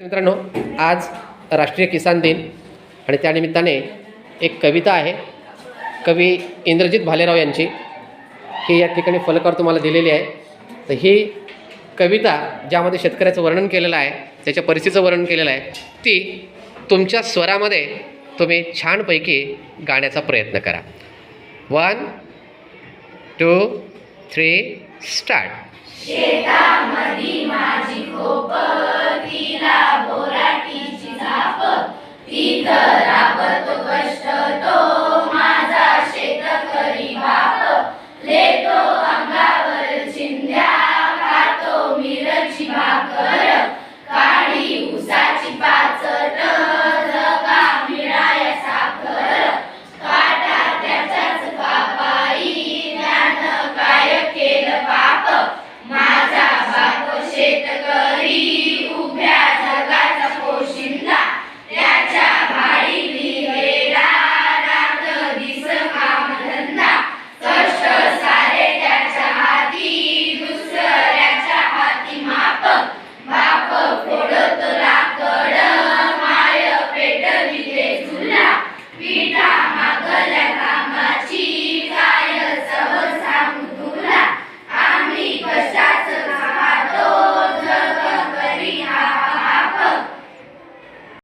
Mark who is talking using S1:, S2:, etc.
S1: मित्रांनो आज राष्ट्रीय किसान दिन आणि त्यानिमित्ताने एक कविता आहे. कवी इंद्रजित भालेराव यांची. ही या ठिकाणी फलकावर तुम्हाला दिलेली आहे. तर ही कविता ज्यामध्ये शेतकऱ्याचं वर्णन केलेलं आहे त्याच्या परिस्थितीचं वर्णन केलेलं आहे ती तुमच्या स्वरामध्ये तुम्ही छानपैकी गाण्याचा प्रयत्न करा. वन टू थ्री स्टार्ट
S2: तर आपत कष्ट